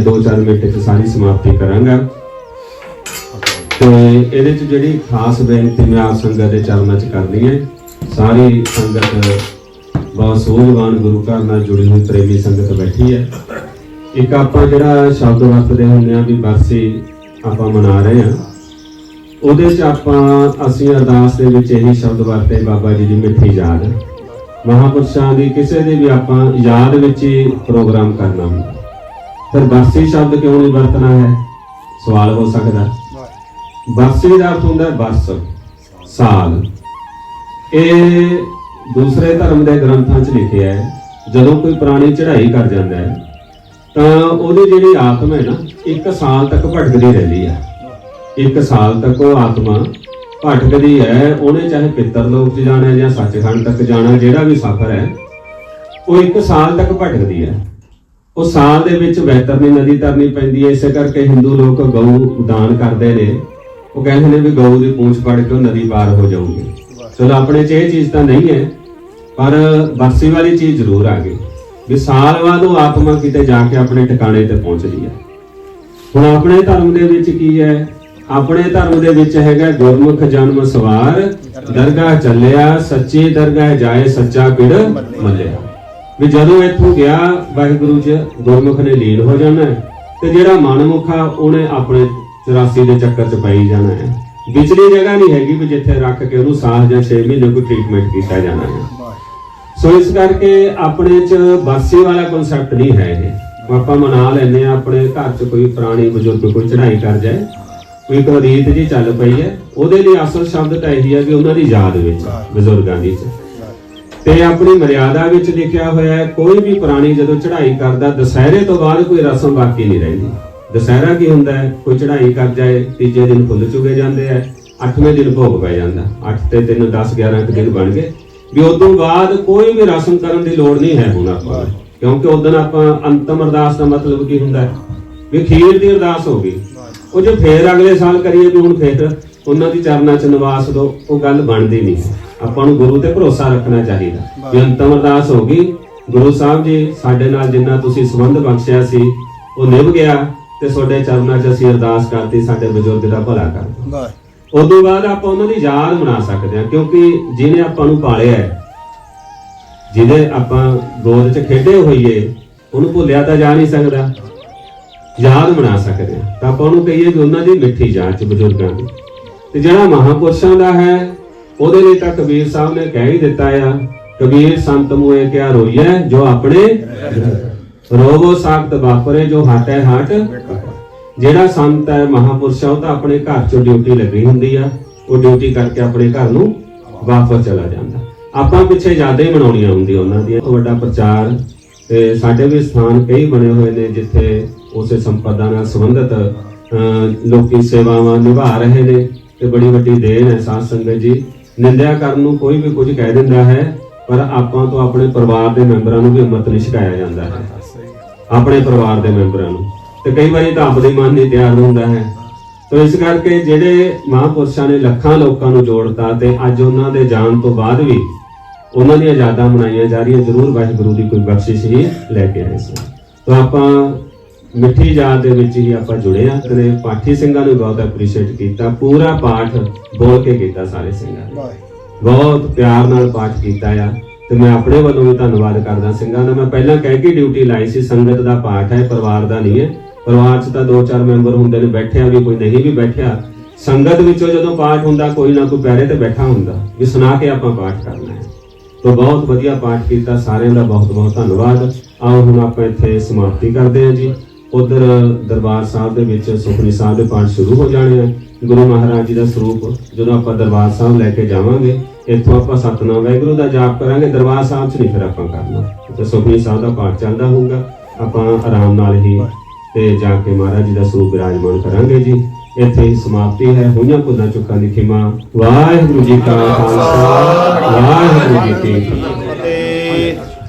ਦੋ ਚਾਰ ਮਿੰਟ ਚ ਸਾਰੀ ਸਮਾਪਤੀ ਕਰਾਂਗਾ। ਤੇ ਇਹਦੇ ਚ ਜਿਹੜੀ ਖਾਸ ਬੇਨਤੀ ਮੈਂ ਆਪ ਸੰਗਤ ਦੇ ਚਰਨਾਂ ਚ ਕਰਨੀ ਹੈ, ਸਾਰੀ ਸੰਗਤ ਬਹੁਤ ਸੋਝਵਾਨ ਗੁਰੂ ਘਰ ਨਾਲ ਜੁੜੀ ਹੋਈ ਪ੍ਰੇਮੀ ਸੰਗਤ ਬੈਠੀ ਹੈ। ਇੱਕ ਆਪਾਂ ਜਿਹੜਾ ਸ਼ਬਦ ਵਰਤਦੇ ਹੁੰਦੇ ਆ ਵੀ ਬਰਸੀ ਆਪਾਂ ਮਨਾ ਰਹੇ ਆ ਉਹਦੇ ਚ ਆਪਾਂ, ਅਸੀਂ ਅਰਦਾਸ ਦੇ ਵਿੱਚ ਇਹੀ ਸ਼ਬਦ ਵਰਤੇ ਬਾਬਾ ਜੀ ਦੀ ਮਿੱਠੀ ਯਾਦ। ਮਹਾਪੁਰਸ਼ਾਂ ਦੀ ਕਿਸੇ ਦੀ ਵੀ ਆਪਾਂ ਯਾਦ ਵਿੱਚ ਹੀ ਪ੍ਰੋਗਰਾਮ ਕਰਨਾ ਹੁੰਦਾ। ਫਿਰ ਬਰਸੀ ਸ਼ਬਦ ਕਿਉਂ ਨਹੀਂ ਵਰਤਣਾ ਹੈ? ਸਵਾਲ ਹੋ ਸਕਦਾ। ਬਰਸੀ ਦਾ ਅਰਥ ਹੁੰਦਾ ਹੈ ਬਰਸ ਸਾਲ ਇਹ ਦੂਸਰੇ ਧਰਮ ਦੇ ਗ੍ਰੰਥਾਂ 'ਚ ਲਿਖਿਆ ਹੈ, ਜਦੋਂ ਕੋਈ ਪ੍ਰਾਣੀ ਚੜ੍ਹਾਈ ਕਰ ਜਾਂਦਾ ਹੈ, ਤਾਂ ਉਹਦੀ ਜਿਹੜੀ ਆਤਮਾ ਹੈ ਨਾ, ਇੱਕ ਸਾਲ ਤੱਕ ਭਟਕਦੀ ਰਹਿੰਦੀ ਹੈ। ਇੱਕ ਸਾਲ ਤੱਕ ਉਹ ਆਤਮਾ ਭਟਕਦੀ ਹੈ, ਉਹਨੇ ਚਾਹੇ ਪਿੱਤਰ ਲੋਕ 'ਚ ਜਾਣਾ ਜਾਂ ਸੱਚਖੰਡ ਤੱਕ ਜਾਣਾ, ਜਿਹੜਾ ਵੀ ਸਫ਼ਰ ਹੈ, ਉਹ ਇੱਕ ਸਾਲ ਤੱਕ ਭਟਕਦੀ ਹੈ। ਉਹ ਸਾਲ ਦੇ ਵਿੱਚ ਵੈਤਰਨੀ ਨਦੀ ਤਰਨੀ ਪੈਂਦੀ ਹੈ, ਇਸੇ ਕਰਕੇ ਹਿੰਦੂ ਲੋਕ ਗਊ ਦਾਨ ਕਰਦੇ ਨੇ। ਉਹ ਕਹਿੰਦੇ ਨੇ ਵੀ ਗਊ ਦੀ ਪੂੰਛ ਫੜ ਕੇ ਨਦੀ ਪਾਰ ਹੋ ਜਾਊਗੀ। ਚਲੋ, ਆਪਣੇ 'ਚ ਇਹ ਚੀਜ਼ ਤਾਂ ਨਹੀਂ ਹੈ, ਪਰ ਬਰਸੀ ਵਾਲੀ ਚੀਜ਼ ਜ਼ਰੂਰ ਆ ਗਈ ਵੀ ਸਾਲ ਬਾਅਦ ਉਹ ਆਤਮਾ ਕਿਤੇ ਜਾ ਕੇ ਆਪਣੇ ਟਿਕਾਣੇ ਤੇ ਪਹੁੰਚਦੀ ਹੈ। ਹੁਣ ਆਪਣੇ ਧਰਮ ਦੇ ਵਿੱਚ ਕੀ ਹੈ? ਆਪਣੇ ਧਰਮ ਦੇ ਵਿੱਚ ਹੈਗਾ ਗੁਰਮੁਖ ਜਨਮ ਸਵਾਰ, ਦਰਗਾਹ ਚੱਲਿਆ, ਸੱਚੀ ਦਰਗਾਹ ਜਾਏ, ਸੱਚਾ ਪਿੜ ਮੱਲਿਆ ਵੀ ਜਦੋਂ ਇੱਥੋਂ ਗਿਆ, ਵਾਹਿਗੁਰੂ ਜੀ ਗੁਰਮੁਖ ਨੇ ਲੀਨ ਹੋ ਜਾਣਾ ਤੇ ਜਿਹੜਾ ਮਨਮੁਖ ਆ, ਉਹਨੇ ਆਪਣੇ 84 ਦੇ ਚੱਕਰ 'ਚ ਪਈ ਜਾਣਾ ਹੈ। ਵਿਚਲੀ ਜਗ੍ਹਾ ਨਹੀਂ ਹੈਗੀ ਵੀ ਜਿੱਥੇ ਰੱਖ ਕੇ ਉਹਨੂੰ ਸਾਹ ਜਾਂ 6 ਮਹੀਨੇ ਕੋਈ ਟ੍ਰੀਟਮੈਂਟ ਕੀਤਾ ਜਾਣਾ ਹੈ। ਸੋ ਇਸ ਕਰਕੇ ਆਪਣੇ 'ਚ ਬਾਸੀ ਵਾਲਾ ਕਨਸੈਪਟ ਨਹੀਂ ਹੈ ਇਹ। ਆਪਾਂ ਮਨਾ ਲੈਨੇ ਆ ਆਪਣੇ ਘਰ 'ਚ ਕੋਈ ਪੁਰਾਣੀ ਬਜ਼ੁਰਗ ਕੋਈ ਚੜ੍ਹਾਈ ਕਰ ਜਾਏ ਕੋਈ ਇੱਕ ਰੀਤ ਜੀ ਚੱਲ ਪਈ ਹੈ। ਉਹਦੇ ਲਈ ਅਸਲ ਸ਼ਬਦ ਤਾਂ ਇਹੀ ਹੈ ਕਿ ਉਹਨਾਂ ਦੀ ਯਾਦ ਵਿੱਚ, ਬਜ਼ੁਰਗਾਂ ਦੀ ਚ। ਤੇ ਆਪਣੀ ਮਰਿਆਦਾ ਵਿੱਚ ਲਿਖਿਆ ਹੋਇਆ ਹੈ, ਕੋਈ ਵੀ ਪ੍ਰਾਣੀ ਜਦੋਂ ਚੜ੍ਹਾਈ ਕਰਦਾ, ਦੁਸਹਿਰੇ ਤੋਂ ਬਾਅਦ ਕੋਈ ਰਸਮ ਬਾਕੀ ਨਹੀਂ ਰਹਿੰਦੀ। ਦੁਸਹਿਰਾ ਕੀ ਹੁੰਦਾ ਹੈ? ਕੋਈ ਚੜ੍ਹਾਈ ਕਰ ਜਾਏ, ਤੀਜੇ ਦਿਨ ਫੁੱਲ ਚੁਗੇ ਜਾਂਦੇ ਆ ਅੱਠਵੇਂ ਦਿਨ ਭੋਗ ਪੈ ਜਾਂਦਾ। 8 ਤੇ 3 10 11 ਕੁ ਦਿਨ ਬਣ ਗਏ। ਵੀ ਉਦੋਂ ਬਾਅਦ ਕੋਈ ਵੀ ਰਸਮ ਕਰਨ ਦੀ ਲੋੜ ਨਹੀਂ ਹੈ ਹੁਣ ਆਪਾਂ ਨੂੰ। ਕਿਉਂਕਿ ਉਦੋਂ ਆਪਾਂ ਅੰਤਮ ਅਰਦਾਸ ਦਾ ਮਤਲਬ ਕੀ ਹੁੰਦਾ ਹੈ? ਵੀ ਖੀਰ ਦੀ ਅਰਦਾਸ ਹੋ ਗਈ। ਉਹ ਜੇ ਫੇਰ ਅਗਲੇ ਸਾਲ ਕਰੀਏ, ਵੀ ਹੁਣ ਫੇਰ ਉਹਨਾਂ ਦੀ ਚਰਨਾਂ 'ਚ ਨਿਵਾਸ ਦੋ, ਉਹ ਗੱਲ ਬਣਦੀ ਨਹੀਂ। ਆਪਾਂ ਨੂੰ ਗੁਰੂ ਤੇ ਭਰੋਸਾ ਰੱਖਣਾ ਚਾਹੀਦਾ। ਵੀ ਅੰਤਮ ਅਰਦਾਸ ਹੋ ਗਈ ਗੁਰੂ ਸਾਹਿਬ ਜੀ ਸਾਡੇ ਨਾਲ ਜਿੰਨਾ ਤੁਸੀਂ ਸੰਬੰਧ ਬਖਸ਼ਿਆ ਸੀ ਉਹ ਨਿਭ ਗਿਆ ਤੇ ਤੁਹਾਡੇ ਚਰਨਾਂ 'ਚ ਅਸੀਂ ਅਰਦਾਸ ਕਰਤੀ ਸਾਡੇ ਬਜ਼ੁਰਗ ਦਾ ਭਲਾ ਕਰ ਵਾਹ ਤੋਂ ਬਾਅਦ ਆਪਾਂ ਉਹਨਾਂ ਦੀ ਯਾਦ ਮਨਾ ਸਕਦੇ ਹਾਂ ਕਿਉਂਕਿ ਜਿਹਨੇ ਆਪਾਂ ਨੂੰ ਪਾਲਿਆ ਹੈ ਜਿਹਦੇ ਆਪਾਂ ਗੋਦ 'ਚ ਖੇਡੇ ਹੋਈਏ ਉਹਨੂੰ ਭੁੱਲਿਆ ਤਾਂ ਜਾ ਨਹੀਂ ਸਕਦਾ। ਯਾਦ ਮਨਾ ਸਕਦੇ ਹਾਂ। ਤਾਂ ਆਪਾਂ ਉਹਨੂੰ ਕਹੀਏ ਕਿ ਉਹਨਾਂ ਦੀ ਮਿੱਠੀ ਯਾਦ 'ਚ ਬਜ਼ੁਰਗਾਂ ਦੀ। ਤੇ ਜਿਹੜਾ ਮਹਾਪੁਰਸ਼ਾਂ ਦਾ ਹੈ ਉਹਦੇ ਲਈ ਤਾਂ ਕਬੀਰ ਸਾਹਿਬ ਨੇ ਕਹਿ ਹੀ ਦਿੱਤਾ ਆ ਕਬੀਰ ਸੰਤ ਮੂਏ ਕਿਆ ਰੋਈਐ ਜੋ ਆਪਣੇ ਰੋਵੋ ਸਾਖਤ ਵਾਪਰੇ ਜੋ ਹਟੈ ਹਟ। ਜਿਹੜਾ ਸੰਤ ਹੈ ਮਹਾਪੁਰਸ਼ ਉਹ ਤਾਂ ਆਪਣੇ ਘਰ ਚੋਂ ਡਿਊਟੀ ਲੱਗੀ ਹੁੰਦੀ ਆ। ਉਹ ਡਿਊਟੀ ਕਰਕੇ ਆਪਣੇ ਘਰ ਨੂੰ ਵਾਪਸ ਚਲਾ ਜਾਂਦਾ। ਆਪਾਂ ਪਿੱਛੇ ਜ਼ਿਆਦਾ ਹੀ ਮਨਾਉਣੀਆਂ ਹੁੰਦੀਆਂ ਉਹਨਾਂ ਦੀ ਵੱਡਾ ਪ੍ਰਚਾਰ ਤੇ ਸਾਡੇ ਵੀ ਸਥਾਨ ਕਈ ਬਣੇ ਹੋਏ ਨੇ ਜਿੱਥੇ ਉਸੇ ਸੰਪਦਾ ਨਾਲ ਸੰਬੰਧਿਤ ਅਹ, ਲੋਕੀ ਸੇਵਾਵਾਂ ਨਿਭਾ ਰਹੇ ਨੇ ਤੇ ਬੜੀ ਵੱਡੀ ਦੇਣ ਹੈ ਸਾਧ ਸੰਗਤ ਜੀ। ਨਿੰਦਿਆ ਕਰਨ ਨੂੰ ਕੋਈ ਵੀ ਕੁਝ ਕਹਿ ਦਿੰਦਾ ਹੈ, ਪਰ ਆਪਾਂ ਤੋਂ ਆਪਣੇ ਪਰਿਵਾਰ ਦੇ ਮੈਂਬਰਾਂ ਨੂੰ ਵੀ ਹਿੰਮਤ ਨਹੀਂ ਛਕਾਇਆ ਜਾਂਦਾ ਹੈ। ਆਪਣੇ ਪਰਿਵਾਰ ਦੇ ਮੈਂਬਰਾਂ ਨੂੰ। ਤੇ ਕਈ ਵਾਰੀ ਤਾਂ ਆਪਦੇ ਮਨ ਨਹੀਂ ਤਿਆਰ ਹੁੰਦਾ ਹੈ। ਤੋ ਇਸ ਕਰਕੇ ਜਿਹੜੇ ਮਹਾਂਪੁਰਸ਼ਾਂ ਨੇ ਲੱਖਾਂ ਲੋਕਾਂ ਨੂੰ ਜੋੜਤਾ ਤੇ ਅੱਜ ਉਹਨਾਂ ਦੇ ਜਾਣ ਤੋਂ ਬਾਅਦ ਵੀ ਉਹਨਾਂ ਦੀਆਂ ਯਾਦਾਂ ਮਨਾਈਆਂ ਜਾ ਰਹੀਆਂ, ਜ਼ਰੂਰ ਵਾਹਿਗੁਰੂ ਦੀ ਕੋਈ ਬਖਸ਼ਿਸ਼ ਹੀ ਲੈ ਕੇ ਆਏ ਸੀ। ਤਾਂ ਆਪਾਂ ਮਿੱਠੀ ਯਾਦ ਦੇ ਵਿੱਚ ਹੀ ਆਪਾਂ ਜੁੜੇ ਆ ਤੇ ਪਾਠੀ ਸਿੰਘਾਂ ਨੂੰ ਬਹੁਤ ਐਪਰੀਸ਼ੀਏਟ ਕੀਤਾ। ਪੂਰਾ ਪਾਠ ਬੋਲ ਕੇ ਕੀਤਾ ਸਾਰੇ ਸਿੰਘਾਂ ਨੇ। ਬਹੁਤ ਪਿਆਰ ਨਾਲ ਪਾਠ ਕੀਤਾ ਆ ਤੇ ਮੈਂ ਆਪਣੇ ਵੱਲੋਂ ਵੀ ਧੰਨਵਾਦ ਕਰਦਾ ਸਿੰਘਾਂ ਦਾ। ਮੈਂ ਪਹਿਲਾਂ ਕਹਿ ਕੇ ਡਿਊਟੀ ਲਾਈ ਸੀ ਸੰਗਤ ਦਾ ਪਾਠ ਹੈ ਪਰਿਵਾਰ ਦਾ ਨਹੀਂ ਹੈ। ਪਰਿਵਾਰ 'ਚ ਤਾਂ ਦੋ ਚਾਰ ਮੈਂਬਰ ਹੁੰਦੇ ਨੇ ਬੈਠਿਆ ਵੀ ਕੋਈ ਨਹੀਂ ਵੀ ਬੈਠਿਆ। ਸੰਗਤ ਵਿੱਚੋਂ ਜਦੋਂ ਪਾਠ ਹੁੰਦਾ ਕੋਈ ਨਾ ਕੋਈ ਪੈਰੇ ਤੇ ਬੈਠਾ ਹੁੰਦਾ। ਵੀ ਸੁਣਾ ਕੇ ਆਪਾਂ ਪਾਠ ਕਰਨਾ ਹੈ। ਤੋਂ ਬਹੁਤ ਵਧੀਆ ਪਾਠ ਕੀਤਾ ਸਾਰਿਆਂ ਦਾ ਬਹੁਤ ਬਹੁਤ ਧੰਨਵਾਦ। ਆਓ ਹੁਣ ਆਪਾਂ ਇੱਥੇ ਸਮਾਪਤੀ ਕਰਦੇ ਹਾਂ ਜੀ। ਉਧਰ ਦਰਬਾਰ ਸਾਹਿਬ ਦੇ ਵਿੱਚ ਸੁਖਨੀ ਸਾਹਿਬ ਦੇ ਪਾਠ ਸ਼ੁਰੂ ਹੋ ਜਾਣੇ ਆ। ਗੁਰੂ ਮਹਾਰਾਜ ਜੀ ਦਾ ਸਰੂਪ ਜਦੋਂ ਆਪਾਂ ਦਰਬਾਰ ਸਾਹਿਬ ਲੈ ਕੇ ਜਾਵਾਂਗੇ ਇੱਥੋਂ ਆਪਾਂ ਸਤਨਾਮ ਵਾਹਿਗੁਰੂ ਦਾ ਜਾਪ ਕਰਾਂਗੇ। ਦਰਬਾਰ ਸਾਹਿਬ 'ਚ ਨਹੀਂ ਫਿਰ ਆਪਾਂ ਕਰਨਾ। ਤੇ ਸੁਖਨੀ ਸਾਹਿਬ ਦਾ ਪਾਠ ਚੱਲਦਾ ਹੋਊਗਾ। ਆਪਾਂ ਆਰਾਮ ਨਾਲ ਹੀ ਤੇ ਜਾ ਕੇ ਮਹਾਰਾਜ ਜੀ ਦਾ ਸਰੂਪ ਵਿਰਾਜਮਾਨ ਕਰਾਂਗੇ ਜੀ। ਇੱਥੇ ਹੀ ਸਮਾਪਤੀ ਹੈ। ਹੋਈਆਂ ਭੁੱਲਾਂ ਚੁੱਕਾਂ ਦੀ ਖਿਮਾ। ਵਾਹਿਗੁਰੂ ਜੀ ਕਾ ਖਾਲਸਾ। ਵਾਹਿਗੁਰੂ ਜੀ ਕੀ ਫਤਿਹ।